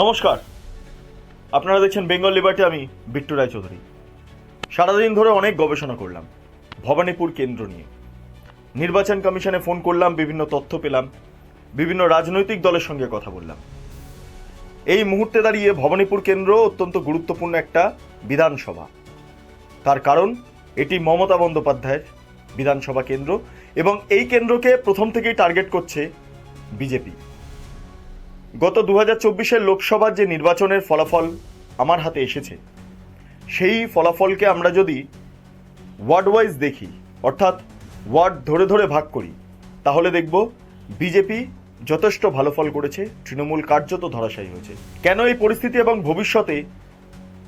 নমস্কার। আপনারা দেখছেন বেঙ্গল লিবার্টি, আমি বিট্টু রায়চৌধুরী। সারাদিন ধরে অনেক গবেষণা করলাম, ভবানীপুর কেন্দ্র নিয়ে। নির্বাচন কমিশনে ফোন করলাম, বিভিন্ন তথ্য পেলাম, বিভিন্ন রাজনৈতিক দলের সঙ্গে কথা বললাম। এই মুহূর্তে দাঁড়িয়ে ভবানীপুর কেন্দ্র অত্যন্ত গুরুত্বপূর্ণ একটা বিধানসভা। তার কারণ, এটি মমতা বন্দ্যোপাধ্যায়ের বিধানসভা কেন্দ্র এবং এই কেন্দ্রকে প্রথম থেকেই টার্গেট করছে বিজেপি। গত দু হাজার লোকসভার যে নির্বাচনের ফলাফল আমার হাতে এসেছে, সেই ফলাফলকে আমরা যদি ওয়ার্ড ওয়াইজ দেখি, অর্থাৎ ওয়ার্ড ধরে ধরে ভাগ করি, তাহলে দেখব বিজেপি যথেষ্ট ভালো ফল করেছে, তৃণমূল কার্যত ধরাশায়ী হয়েছে। কেন এই পরিস্থিতি এবং ভবিষ্যতে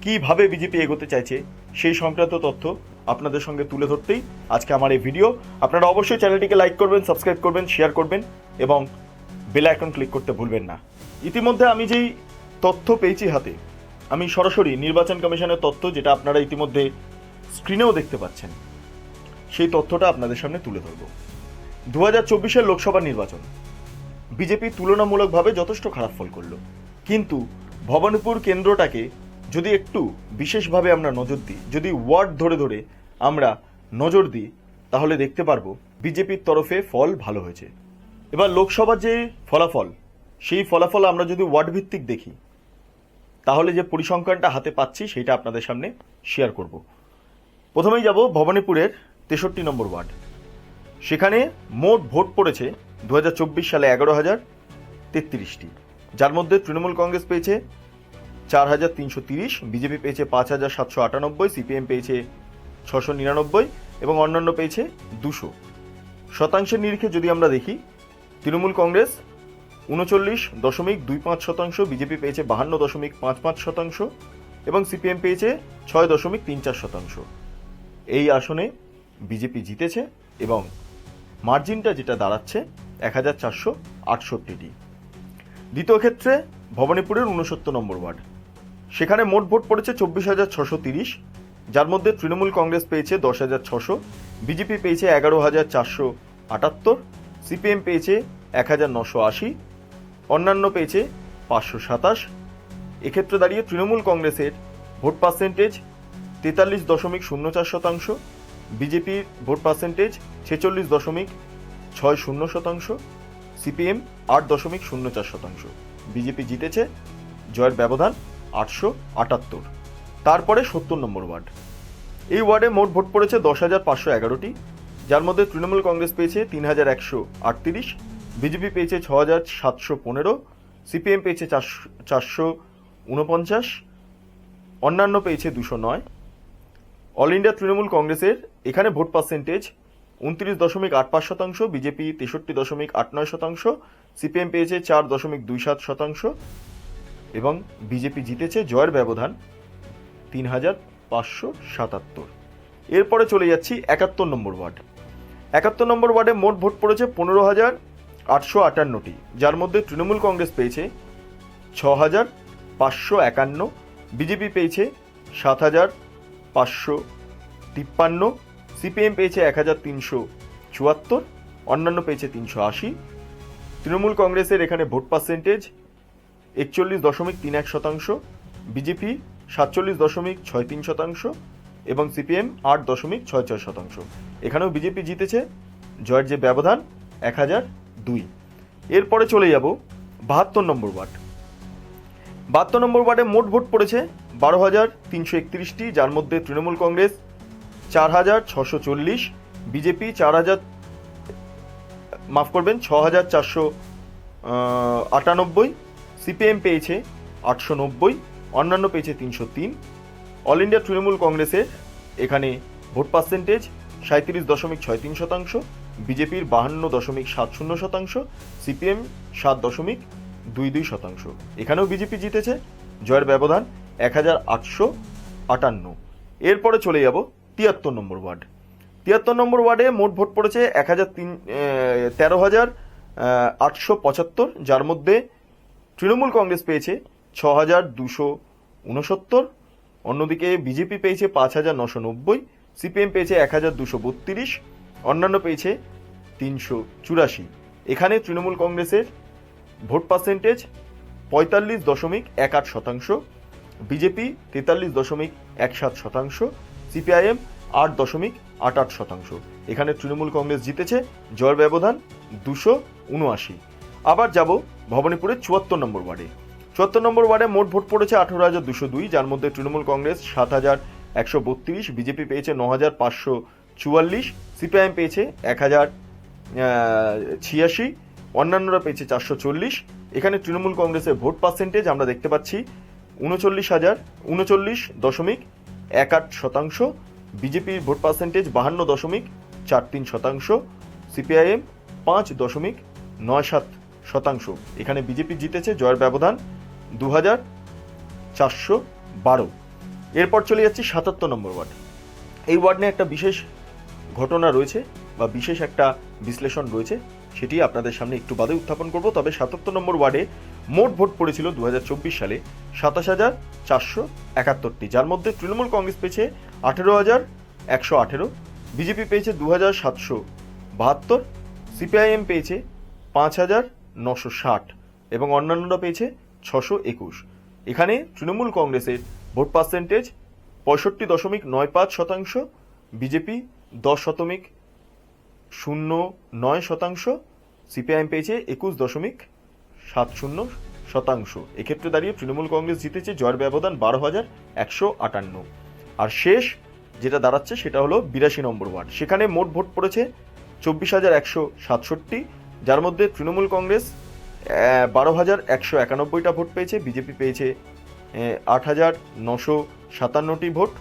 কীভাবে বিজেপি এগোতে চাইছে, সেই সংক্রান্ত তথ্য আপনাদের সঙ্গে তুলে ধরতেই আজকে আমার এই ভিডিও। আপনারা অবশ্যই চ্যানেলটিকে লাইক করবেন, সাবস্ক্রাইব করবেন, শেয়ার করবেন এবং বেল আইকন ক্লিক করতে ভুলবেন না। ইতিমধ্যে আমি যেই তথ্য পেয়েছি হাতে, আমি সরাসরি নির্বাচন কমিশনের তথ্য যেটা আপনারা ইতিমধ্যে স্ক্রিনেও দেখতে পাচ্ছেন, সেই তথ্যটা আপনাদের সামনে তুলে ধরব। দু হাজার চব্বিশের লোকসভা নির্বাচন, বিজেপি তুলনামূলকভাবে যথেষ্ট খারাপ ফল করল। কিন্তু ভবানীপুর কেন্দ্রটাকে যদি একটু বিশেষভাবে আমরা নজর দিই, যদি ওয়ার্ড ধরে ধরে আমরা নজর দিই, তাহলে দেখতে পারব বিজেপির তরফে ফল ভালো হয়েছে। এবার লোকসভার যে ফলাফল সেই ফলাফল আমরা যদি ওয়ার্ড ভিত্তিক দেখি, তাহলে যে পরিসংখ্যানটা হাতে পাচ্ছি, সেটা আপনাদের সামনে শেয়ার করব। প্রথমেই যাব ভবানীপুরের তেষট্টি নম্বর ওয়ার্ড। সেখানে মোট ভোট পড়েছে দু হাজার চব্বিশ সালে এগারো হাজার তেত্রিশটি। যার মধ্যে তৃণমূল কংগ্রেস পেয়েছে চার হাজার তিনশো তিরিশ, বিজেপি পেয়েছে পাঁচ হাজার সাতশো আটানব্বই, সিপিএম পেয়েছে ছশো নিরানব্বই এবং অন্যান্য পেয়েছে দুশো। শতাংশের নিরিখে যদি আমরা দেখি, তৃণমূল কংগ্রেস উনচল্লিশ দশমিক দুই পাঁচ শতাংশ, বিজেপি পেয়েছে বাহান্ন দশমিক পাঁচ পাঁচ শতাংশ এবং সিপিএম পেয়েছে ছয় দশমিক তিন চার শতাংশ। এই আসনে বিজেপি জিতেছে এবং মার্জিনটা যেটা দাঁড়াচ্ছে এক হাজার চারশো আটষট্টিটি। দ্বিতীয় ক্ষেত্রে ভবানীপুরের উনসত্তর নম্বর ওয়ার্ড। সেখানে মোট ভোট পড়েছে চব্বিশ হাজার ছশো তিরিশ, যার মধ্যে তৃণমূল কংগ্রেস পেয়েছে দশ হাজার ছশো, বিজেপি পেয়েছে এগারো হাজার চারশো আটাত্তর, সিপিএম পেয়েছে এক হাজার নশো আশি অন্যান্য পেয়েছে পাঁচশো সাতাশ। এক্ষেত্রে দাঁড়িয়ে তৃণমূল কংগ্রেসের ভোট পার্সেন্টেজ তেতাল্লিশ দশমিক শূন্য চার শতাংশ, বিজেপির ভোট পার্সেন্টেজ ছেচল্লিশ দশমিক ছয় শূন্য শতাংশ, সিপিএম আট দশমিক শূন্য চার শতাংশ। বিজেপি জিতেছে, জয়ের ব্যবধান আটশো আটাত্তর। তারপরে সত্তর নম্বর ওয়ার্ড। এই ওয়ার্ডে মোট ভোট পড়েছে দশ হাজার পাঁচশো এগারোটি, যার মধ্যে তৃণমূল কংগ্রেস পেয়েছে তিন হাজার একশো আটত্রিশ বিজেপি পেয়েছে ছ হাজার সাতশো পনেরো, সিপিএম পেয়েছে চারশো চারশো উনপঞ্চাশ অন্যান্য পেয়েছে দুশো নয়। অল ইন্ডিয়া তৃণমূল কংগ্রেসের এখানে ভোট পার্সেন্টেজ উনত্রিশ দশমিক আট পাঁচ শতাংশ, বিজেপি তেষট্টি দশমিক আট নয় শতাংশ, সিপিএম পেয়েছে চার দশমিক দুই সাত শতাংশ এবং বিজেপি জিতেছে জয়ের ব্যবধান তিন হাজার পাঁচশো সাতাত্তর। এরপরে চলে যাচ্ছি একাত্তর নম্বর ওয়ার্ড। একাত্তর নম্বর ওয়ার্ডে মোট ভোট পড়েছে পনেরো হাজার আটশো আটান্নটি, যার মধ্যে তৃণমূল কংগ্রেস পেয়েছে ছ হাজার পাঁচশো একান্ন, বিজেপি পেয়েছে সাত হাজার পাঁচশো তিপ্পান্ন, সিপিএম পেয়েছে এক হাজার তিনশো চুয়াত্তর, অন্যান্য পেয়েছে তিনশো আশি। তৃণমূল কংগ্রেসের এখানে ভোট পার্সেন্টেজ একচল্লিশ দশমিক তিন এক শতাংশ, বিজেপি সাতচল্লিশ দশমিক ছয় তিন শতাংশ এবং সিপিএম আট দশমিক ছয় ছয় শতাংশ। এখানেও বিজেপি জিতেছে। জয়ের যে ব্যবধান এক হাজার দুই। এরপরে চলে যাব বাহাত্তর নম্বর ওয়ার্ড। বাহাত্তর নম্বর ওয়ার্ডে মোট ভোট পড়েছে বারো হাজার তিনশো একত্রিশটি, যার মধ্যে তৃণমূল কংগ্রেস চার হাজার ছশো চল্লিশ, বিজেপি চার হাজার, মাফ করবেন, ছ হাজার চারশো আটানব্বই, সিপিএম পেয়েছে আটশো নব্বই, অন্যান্য পেয়েছে তিনশো তিন। অল ইন্ডিয়া তৃণমূল কংগ্রেসের এখানে ভোট পার্সেন্টেজ সাঁত্রিশ দশমিক ছয় তিন শতাংশ বিজেপির বাহান্ন দশমিক সাত শূন্য শতাংশ, সিপিএম সাত দশমিক দুই দুই শতাংশ। এখানেও বিজেপি জিতেছে, জয়ের ব্যবধান এক হাজার আটশো আটান্ন। এরপরে চলে যাব তিয়াত্তর নম্বর ওয়ার্ড। তিয়াত্তর নম্বর ওয়ার্ডে মোট ভোট পড়েছে এক হাজার তিন তেরো হাজার আটশো পঁচাত্তর, যার মধ্যে তৃণমূল কংগ্রেস পেয়েছে ছ হাজার দুশো উনসত্তর, অন্যদিকে বিজেপি পেয়েছে পাঁচ হাজার নশো নব্বই, সিপিএম পেয়েছে এক হাজার দুশো বত্রিশ অন্যান্য পেয়েছে তিনশো চুরাশি। এখানে তৃণমূল কংগ্রেসের ভোট পার্সেন্টেজ পঁয়তাল্লিশ দশমিক এক আট শতাংশ, বিজেপি তেতাল্লিশ দশমিক এক সাত শতাংশ, সিপিআইএম আট দশমিক আট আট শতাংশ। এখানে তৃণমূল কংগ্রেস জিতেছে, জয়ের ব্যবধান দুশো উনআশি। আবার যাব ভবানীপুরের চুয়াত্তর নম্বর ওয়ার্ডে। চুয়াত্তর নম্বর ওয়ার্ডে মোট ভোট পড়েছে আঠারো হাজার দুশো দুই, যার মধ্যে তৃণমূল কংগ্রেস সাত হাজার একশো বত্রিশ, বিজেপি পেয়েছে ন হাজার পাঁচশো চুয়াল্লিশ, সিপিআইএম পেয়েছে এক হাজার ছিয়াশি, অন্যান্যরা পেয়েছে চারশো চল্লিশ। এখানে তৃণমূল কংগ্রেসের ভোট পার্সেন্টেজ আমরা দেখতে পাচ্ছি উনচল্লিশ হাজার, উনচল্লিশ দশমিক এক আট শতাংশ। বিজেপির ভোট পার্সেন্টেজ বাহান্ন দশমিক চার তিন শতাংশ। সিপিআইএম পাঁচ দশমিক নয় সাত শতাংশ। এখানে বিজেপি জিতেছে, জয়ের ব্যবধান দু হাজার চারশো বারো। এরপর চলে যাচ্ছি সাতাত্তর নম্বর ওয়ার্ড। এই ওয়ার্ড নিয়ে একটা বিশেষ ঘটনা রয়েছে বা বিশেষ একটা বিশ্লেষণ রয়েছে, সেটি আপনাদের সামনে একটু বাদে উত্থাপন করব। তবে সাতাত্তর নম্বর ওয়ার্ডে মোট ভোট পড়েছিল দু হাজার চব্বিশ সালে সাতাশ হাজার চারশো একাত্তরটি, যার মধ্যে তৃণমূল কংগ্রেস পেয়েছে আঠেরো হাজার একশো আঠেরো, বিজেপি পেয়েছে দু হাজার সাতশো বাহাত্তর, সিপিআইএম পেয়েছে পাঁচ হাজার নশো ষাট এবং অন্যান্যরা পেয়েছে ছশো একুশ। এখানে তৃণমূল কংগ্রেসের ভোট পার্সেন্টেজ পঁয়ষট্টি দশমিক নয় পাঁচ শতাংশ, বিজেপি দশ শতমিক, শূন্য নয় শতাংশ, সিপিআইএম পেয়েছে একুশ দশমিক সাত শূন্য শতাংশ। এক্ষেত্রে দাঁড়িয়ে তৃণমূল কংগ্রেস জিতেছে, জয়ের ব্যবধান বারো হাজার একশো আটান্ন। আর শেষ যেটা দাঁড়াচ্ছে সেটা হলো বিরাশি নম্বর ওয়ার্ড। সেখানে মোট ভোট পড়েছে চব্বিশ হাজার একশো সাতষট্টি, যার মধ্যে তৃণমূল কংগ্রেস বারো হাজার একশো একানব্বইটা ভোট পেয়েছে, বিজেপি পেয়েছে আট হাজার নশো সাতান্নটি ভোট,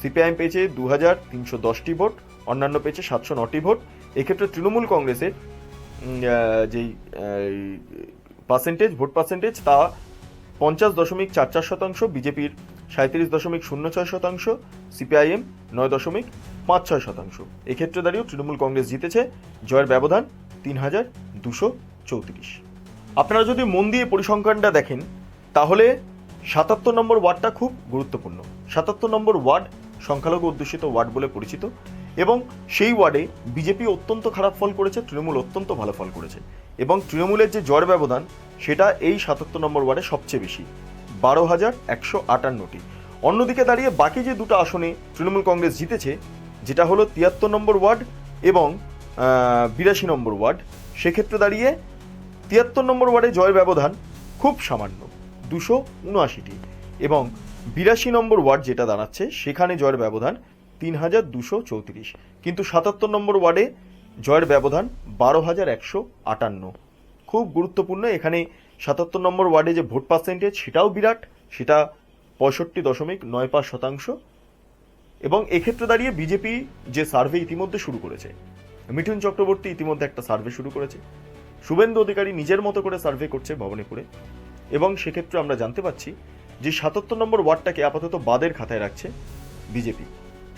সিপিআইএম পেয়েছে দু হাজার তিনশো দশটি ভোট অন্যান্য পেয়েছে সাতশো নটি ভোট। এক্ষেত্রে তৃণমূল কংগ্রেসের যেই পার্সেন্টেজ ভোট পার্সেন্টেজ তা পঞ্চাশ দশমিক চার চার শতাংশ, বিজেপির সাঁত্রিশ দশমিক শূন্য ছয় শতাংশ, সিপিআইএম নয় দশমিক পাঁচ ছয় শতাংশ। এক্ষেত্রে দাঁড়িয়েও তৃণমূল কংগ্রেস জিতেছে। জয়ের ব্যবধান তিন হাজার দুশো চৌত্রিশ। আপনারা যদি মন দিয়ে পরিসংখ্যানটা দেখেন, তাহলে সাতাত্তর নম্বর ওয়ার্ডটা খুব গুরুত্বপূর্ণ। সাতাত্তর নম্বর ওয়ার্ড সংখ্যালঘু অধ্যুষিত ওয়ার্ড বলে পরিচিত। এবং সেই ওয়ার্ডে বিজেপি অত্যন্ত খারাপ ফল করেছে, তৃণমূল অত্যন্ত ভালো ফল করেছে। এবং তৃণমূলের যে জয়ের ব্যবধান, সেটা এই সাতাত্তর নম্বর ওয়ার্ডে সবচেয়ে বেশি, বারো হাজার একশো আটান্নটি। অন্যদিকে দাঁড়িয়ে বাকি যে দুটো আসনে তৃণমূল কংগ্রেস জিতেছে, যেটা হলো তিয়াত্তর নম্বর ওয়ার্ড এবং বিরাশি নম্বর ওয়ার্ড, সেক্ষেত্রে দাঁড়িয়ে তিয়াত্তর নম্বর ওয়ার্ডে জয়ের ব্যবধান খুব সামান্য, দুশো উনআশিটি। এবং বিরাশি নম্বর ওয়ার্ড যেটা দাঁড়াচ্ছে, সেখানে জয়ের ব্যবধান তিন হাজার দুশো চৌত্রিশ। কিন্তু সাতাত্তর নম্বর ওয়ার্ডে জয়ের ব্যবধান বারো হাজার একশো আটান্ন। খুব গুরুত্বপূর্ণ, এখানে সাতাত্তর নম্বর ওয়ার্ডে যে ভোট পার্সেন্টেজ, সেটাও বিরাট। সেটা পঁয়ষট্টি দশমিক নয় পাঁচ শতাংশ। এবং এক্ষেত্রে দাঁড়িয়ে বিজেপি যে সার্ভে ইতিমধ্যে শুরু করেছে, মিঠুন চক্রবর্তী ইতিমধ্যে একটা সার্ভে শুরু করেছে। শুভেন্দু অধিকারী নিজের মতো করে সার্ভে করছে ভবনীপুরে। এবং সেক্ষেত্রে আমরা জানতে পাচ্ছি যে সাতাত্তর নম্বর ওয়ার্ডটাকে আপাতত বাদের খাতায় রাখছে বিজেপি।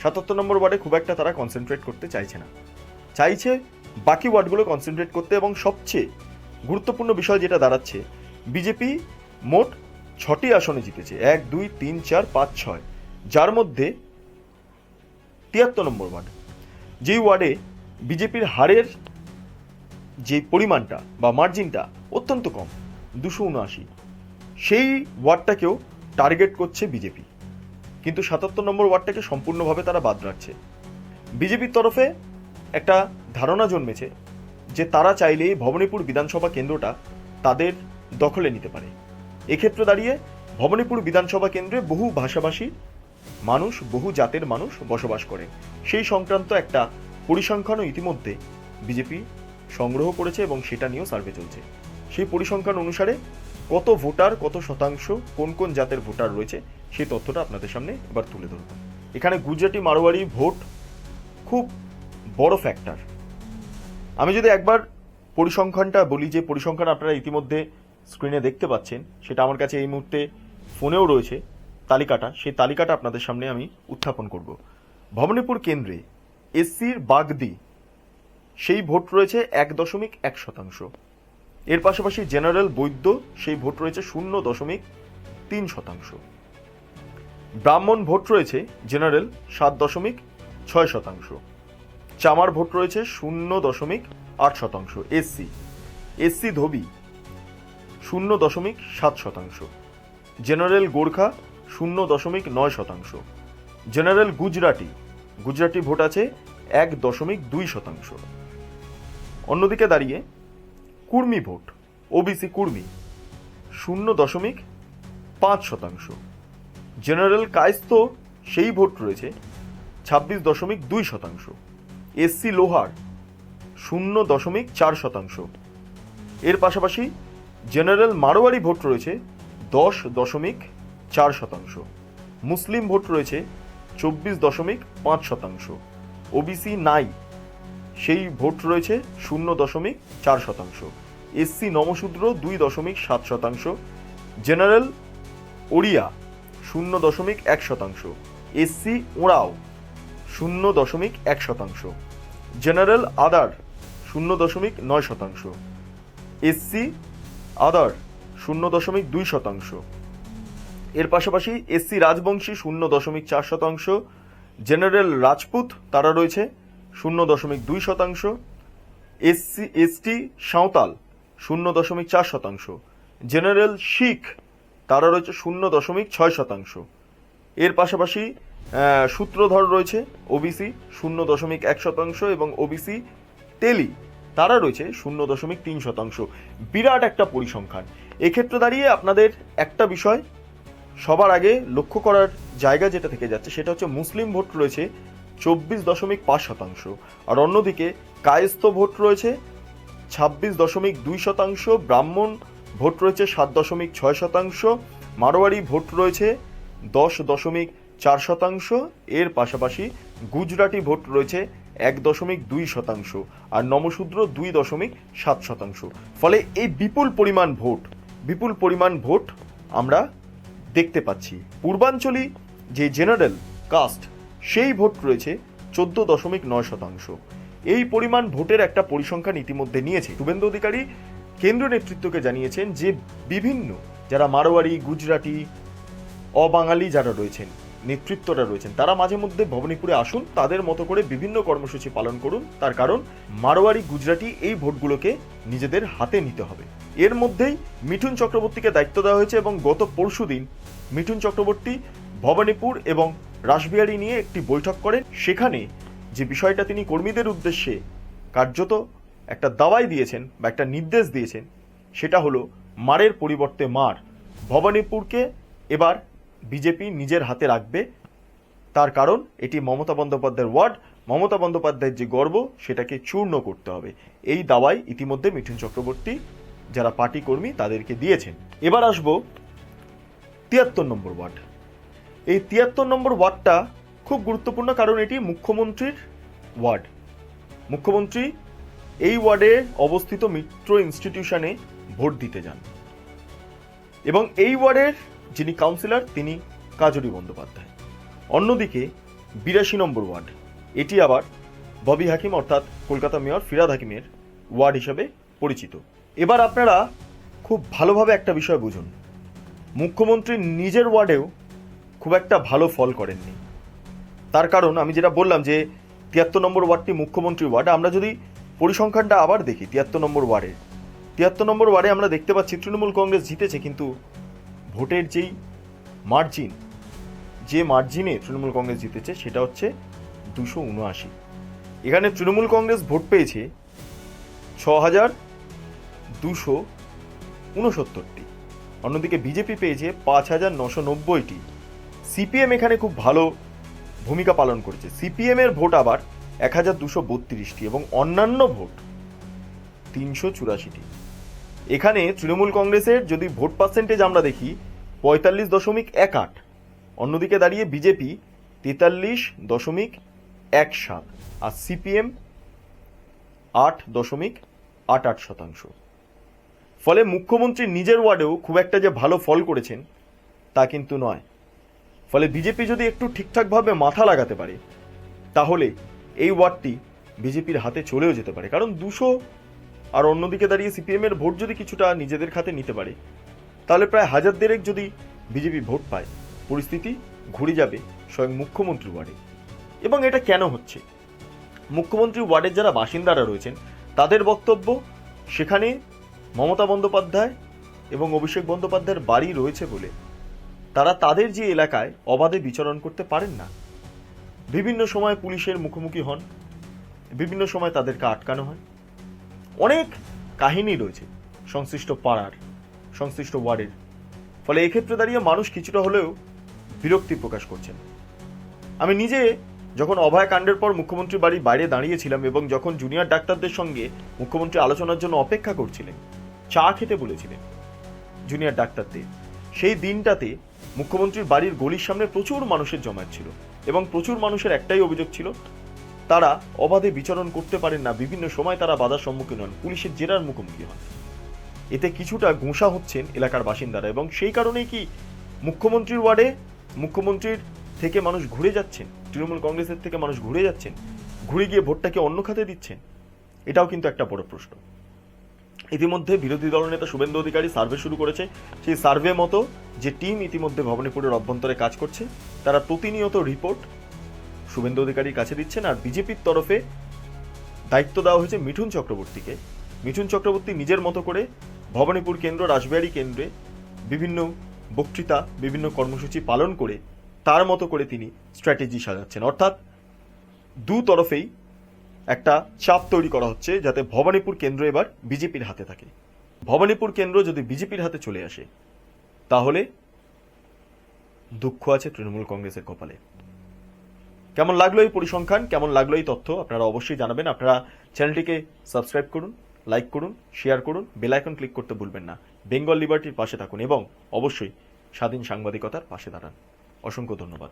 সাতাত্তর নম্বর ওয়ার্ডে খুব একটা তারা কনসেন্ট্রেট করতে চাইছে না। চাইছে বাকি ওয়ার্ডগুলো কনসেন্ট্রেট করতে এবং সবচেয়ে গুরুত্বপূর্ণ বিষয় যেটা দাঁড়াচ্ছে, বিজেপি মোট ছটি আসনে জিতেছে, এক, দুই, তিন, চার, পাঁচ, ছয়, যার মধ্যে তিয়াত্তর নম্বর ওয়ার্ড। যেই ওয়ার্ডে বিজেপির হারের যে পরিমাণটা বা মার্জিনটা অত্যন্ত কম, দুশো উনআশি, সেই ওয়ার্ডটাকেও টার্গেট করছে বিজেপি। কিন্তু সাতাত্তর নম্বর ওয়ার্ডটাকে সম্পূর্ণভাবে তারা বাদ রাখছে। বিজেপির তরফে একটা ধারণা জন্মেছে যে তারা চাইলেই ভবানীপুর বিধানসভা কেন্দ্রটা তাদের দখলে নিতে পারে। এক্ষেত্রে দাঁড়িয়ে ভবানীপুর বিধানসভা কেন্দ্রে বহু ভাষাভাষী মানুষ, বহু জাতের মানুষ বসবাস করে। সেই সংক্রান্ত একটা পরিসংখ্যানও ইতিমধ্যে বিজেপি সংগ্রহ করেছে এবং সেটা নিয়েও সার্ভে চলছে। সেই পরিসংখ্যান অনুসারে কত ভোটার, কত শতাংশ, কোন কোন জাতের ভোটার রয়েছে সেই তথ্যটা আপনাদের সামনে এবার তুলে ধরব। এখানে গুজরাটি মারোয়ারি ভোট খুব বড় ফ্যাক্টর আমি যদি একবার পরিসংখ্যানটা বলি, যে পরিসংখ্যান আপনারা ইতিমধ্যে স্ক্রিনে দেখতে পাচ্ছেন, সেটা আমার কাছে এই মুহূর্তে ফোনেও রয়েছে তালিকাটা। সেই তালিকাটা আপনাদের সামনে আমি উত্থাপন করব। ভবানীপুর কেন্দ্রে এসসির বাগদি, সেই ভোট রয়েছে এক দশমিক এক শতাংশ। এর পাশাপাশি জেনারেল বৈদ্য, সেই ভোট রয়েছে শূন্য দশমিক তিন শতাংশ। ব্রাহ্মণ ভোট রয়েছে জেনারেল সাত দশমিক ছয় শতাংশ। চামার ভোট রয়েছে শূন্য দশমিক আট শতাংশ, এসসি। এসসি ধোবি শূন্য দশমিক সাত শতাংশ। জেনারেল গোর্খা শূন্য দশমিক নয় শতাংশ। জেনারেল গুজরাটি গুজরাটি ভোট আছে এক দশমিক দুই শতাংশ। অন্যদিকে দাঁড়িয়ে কুর্মি ভোট, ওবিসি কুর্মি শূন্য দশমিক পাঁচ শতাংশ। জেনারেল কায়স্ত সেই ভোট রয়েছে, ছাব্বিশ দশমিক দুই শতাংশ। এসসি লোহার শূন্য দশমিক চার শতাংশ। এর পাশাপাশি জেনারেল মারোয়ারি ভোট রয়েছে দশ দশমিক চার শতাংশ। মুসলিম ভোট রয়েছে চব্বিশ দশমিক পাঁচ শতাংশ। ওবিসি নাই, সেই ভোট রয়েছে শূন্য দশমিক চার শতাংশ। এসসি নমশূদ্র দুই দশমিক সাত শতাংশ। জেনারেল ওড়িয়া শূন্য দশমিক এক শতাংশ। এসসি ওঁরাও শূন্য দশমিক এক শতাংশ। জেনারেল আদার, শূন্য দশমিক নয় শতাংশ। এসসি আদার, শূন্য দশমিক দুই শতাংশ। এর পাশাপাশি এসসি রাজবংশী, শূন্য দশমিক চার শতাংশ। জেনারেল রাজপুত, তারা রয়েছে, শূন্য দশমিক দুই শতাংশ। এসসি এসটি সাঁওতাল, শূন্য দশমিক চার শতাংশ। জেনারেল শিখ তারা রয়েছে শূন্য দশমিক ছয় শতাংশ। এর পাশাপাশি সূত্রধর রয়েছে ওবিসি শূন্য দশমিক এক শতাংশ এবং ওবিসি তেলি তারা রয়েছে শূন্য দশমিক তিন শতাংশ। বিরাট একটা পরিসংখ্যান। এক্ষেত্রে দাঁড়িয়ে আপনাদের একটা বিষয় সবার আগে লক্ষ্য করার জায়গা যেটা থেকে যাচ্ছে, সেটা হচ্ছে মুসলিম ভোট রয়েছে চব্বিশ দশমিক পাঁচ শতাংশ। আর অন্যদিকে কায়স্থ ভোট রয়েছে ছাব্বিশ দশমিক দুই শতাংশ, ব্রাহ্মণ ভোট রয়েছে সাত দশমিক ছয় শতাংশ, মারোয়ারি ভোট রয়েছে দশ দশমিক চার শতাংশ, এর পাশাপাশি গুজরাটি ভোট রয়েছে এক দশমিক দুই শতাংশ আর নমশূদ্র দুই দশমিক সাত শতাংশ। ফলে এই বিপুল পরিমাণ ভোট, বিপুল পরিমাণ ভোট আমরা দেখতে পাচ্ছি। পূর্বাঞ্চলী যে জেনারেল কাস্ট, সেই ভোট রয়েছে চোদ্দ দশমিক নয় শতাংশ। এই পরিমাণ ভোটের একটা পরিসংখ্যান ইতিমধ্যে নিয়েছে। শুভেন্দু অধিকারী কেন্দ্রীয় নেতৃত্বকে জানিয়েছেন যে বিভিন্ন, যারা মারোয়ারি, গুজরাটি, অবাঙালি যারা রয়েছেন, নেতৃত্বরা রয়েছেন, তারা মাঝে মধ্যে ভবনীপুরে আসুন, তাদের মতো করে বিভিন্ন কর্মসূচি পালন করুন। তার কারণ, মারোয়ারি, গুজরাটি এই ভোটগুলোকে নিজেদের হাতে নিতে হবে। এর মধ্যেই মিঠুন চক্রবর্তীকে দায়িত্ব দেওয়া হয়েছে এবং গত পরশুদিন মিঠুন চক্রবর্তী ভবানীপুর এবং রাসবিহারী নিয়ে একটি বৈঠক করেন। সেখানে যে বিষয়টা তিনি কর্মীদের উদ্দেশ্যে কার্যত একটা দাওয়াই দিয়েছেন বা একটা নির্দেশ দিয়েছেন, সেটা হলো মারের পরিবর্তে মার। ভবানীপুরকে এবার বিজেপি নিজের হাতে রাখবে, তার কারণ এটি মমতা বন্দ্যোপাধ্যায়ের ওয়ার্ড। মমতা বন্দ্যোপাধ্যায়ের যে গর্ব, সেটাকে চূর্ণ করতে হবে। এই দাওয়াই ইতিমধ্যে মিঠুন চক্রবর্তী, যারা পার্টি কর্মী, তাদেরকে দিয়েছেন। এবার আসব তিয়াত্তর নম্বর ওয়ার্ড। এই তিয়াত্তর নম্বর ওয়ার্ডটা খুব গুরুত্বপূর্ণ কারণ এটি মুখ্যমন্ত্রীর ওয়ার্ড। মুখ্যমন্ত্রী এই ওয়ার্ডে অবস্থিত মিত্র ইনস্টিটিউশনে ভোট দিতে যান। এবং এই ওয়ার্ডের যিনি কাউন্সিলর তিনি কাজরি বন্দ্যোপাধ্যায়। অন্যদিকে বিরাশি নম্বর ওয়ার্ড, এটি আবার ববি হাকিম অর্থাৎ কলকাতা মেয়র ফিরাদ হাকিমের ওয়ার্ড হিসাবে পরিচিত। এবার আপনারা খুব ভালোভাবে একটা বিষয় বুঝুন। মুখ্যমন্ত্রী নিজের ওয়ার্ডেও খুব একটা ভালো ফল করেননি। তার কারণ আমি যেটা বললাম যে তিয়াত্তর নম্বর ওয়ার্ডটি মুখ্যমন্ত্রী ওয়ার্ড। আমরা যদি পরিসংখ্যানটা আবার দেখি, তিয়াত্তর নম্বর ওয়ার্ডে। তিয়াত্তর নম্বর ওয়ার্ডে আমরা দেখতে পাচ্ছি, তৃণমূল কংগ্রেস জিতেছে, কিন্তু ভোটের যেই মার্জিন যে মার্জিনে তৃণমূল কংগ্রেস জিতেছে, সেটা হচ্ছে দুশো উনআশি। এখানে তৃণমূল কংগ্রেস ভোট পেয়েছে ছ হাজার দুশো উনসত্তরটি। অন্যদিকে বিজেপি পেয়েছে পাঁচ হাজার নশো নব্বইটি। সিপিএম এখানে খুব ভালো ভূমিকা পালন করেছে। সিপিএমের ভোট আবার এক হাজার দুশো বত্রিশটি এবং অন্যান্য ভোট তিনশো চুরাশিটি। এখানে তৃণমূল কংগ্রেসের যদি ভোট পার্সেন্টেজ আমরা দেখি, পঁয়তাল্লিশ দশমিক এক আট। অন্যদিকে দাঁড়িয়ে বিজেপি তেতাল্লিশ দশমিক এক সাত। আর সিপিএম আট দশমিক আট আট শতাংশ। ফলে মুখ্যমন্ত্রী নিজের ওয়ার্ডেও খুব একটা যে ভালো ফল করেছেন তা কিন্তু নয়। ফলে বিজেপি যদি একটু ঠিকঠাকভাবে মাথা লাগাতে পারে, তাহলে ওয়ার্ডটি বিজেপির হাতে চলেও যেতে পারে। কারণ দুশো আর অন্যদিকে দাঁড়িয়ে সিপিএমের ভোট যদি কিছুটা নিজেদের খাতে নিতে পারে, তাহলে প্রায় হাজার দেড়েক যদি বিজেপি ভোট পায়, পরিস্থিতি ঘুরে যাবে স্বয়ং মুখ্যমন্ত্রী ওয়ার্ডে। এবং এটা কেন হচ্ছে? মুখ্যমন্ত্রী ওয়ার্ডের যারা বাসিন্দারা রয়েছেন, তাদের বক্তব্য সেখানে মমতা বন্দ্যোপাধ্যায় এবং অভিষেক বন্দ্যোপাধ্যায়ের বাড়ি রয়েছে বলে তারা তাদের যে এলাকায় অবাধে বিচরণ করতে পারেন না। বিভিন্ন সময় পুলিশের মুখোমুখি হন, বিভিন্ন সময় তাদেরকে আটকানো হয়। অনেক কাহিনী রয়েছে সংশ্লিষ্ট পাড়ার, সংশ্লিষ্ট ওয়ার্ডের। ফলে এক্ষেত্রে দাঁড়িয়ে মানুষ কিছুটা হলেও বিরক্তি প্রকাশ করছেন। আমি নিজে যখন অভয় কাণ্ডের পর মুখ্যমন্ত্রীর বাড়ির বাইরে দাঁড়িয়েছিলাম এবং যখন জুনিয়র ডাক্তারদের সঙ্গে মুখ্যমন্ত্রী আলোচনার জন্য অপেক্ষা করছিলেন, চা খেতে বলেছিলেন জুনিয়র ডাক্তারদের। সেই দিনটাতে মুখ্যমন্ত্রীর বাড়ির গলির সামনে প্রচুর মানুষের জমায়েত ছিল। এবং প্রচুর মানুষের একটাই অভিযোগ ছিল, তারা অবাধে বিচরণ করতে পারেন না। বিভিন্ন সময় তারা বাধার সম্মুখীন হন, পুলিশের জেরার মুখোমুখি হন। এতে কিছুটা গোঁসা হচ্ছেন এলাকার বাসিন্দারা এবং সেই কারণেই কি মুখ্যমন্ত্রীর ওয়ার্ডে মুখ্যমন্ত্রীর থেকে মানুষ ঘুরে যাচ্ছেন, তৃণমূল কংগ্রেসের থেকে মানুষ ঘুরে যাচ্ছেন, ঘুরে গিয়ে ভোটটাকে অন্য খাতে দিচ্ছেন? এটাও কিন্তু একটা বড় প্রশ্ন। ইতিমধ্যে বিরোধী দলনেতা শুভেন্দু অধিকারী সার্ভে শুরু করেছে। সেই সার্ভে মতো যে টিম ইতিমধ্যে ভবানীপুরের অভ্যন্তরে কাজ করছে তারা প্রতিনিয়ত রিপোর্ট শুভেন্দু অধিকারীর কাছে দিচ্ছেন আর বিজেপির তরফে দায়িত্ব দেওয়া হয়েছে মিঠুন চক্রবর্তীকে। মিঠুন চক্রবর্তী নিজের মতো করে ভবানীপুর কেন্দ্র, রাসবিহারী কেন্দ্রে বিভিন্ন বক্তৃতা, বিভিন্ন কর্মসূচি পালন করে তার মতো করে তিনি স্ট্র্যাটেজি সাজাচ্ছেন। অর্থাৎ দু তরফেই একটা চাপ তৈরি করা হচ্ছে যাতে ভবানীপুর কেন্দ্র এবার বিজেপির হাতে থাকে। ভবানীপুর কেন্দ্র যদি বিজেপির হাতে চলে আসে, তাহলে দুঃখ আছে তৃণমূল কংগ্রেসের কপালে। কেমন লাগল এই পরিসংখ্যান? কেমন লাগল এই তথ্য? আপনারা অবশ্যই জানাবেন। আপনারা চ্যানেলটিকে সাবস্ক্রাইব করুন, লাইক করুন, শেয়ার করুন, বেল আইকন ক্লিক করতে ভুলবেন না। বেঙ্গল লিবার্টির পাশে থাকুন এবং অবশ্যই স্বাধীন সাংবাদিকতার পাশে দাঁড়ান। অসংখ্য ধন্যবাদ।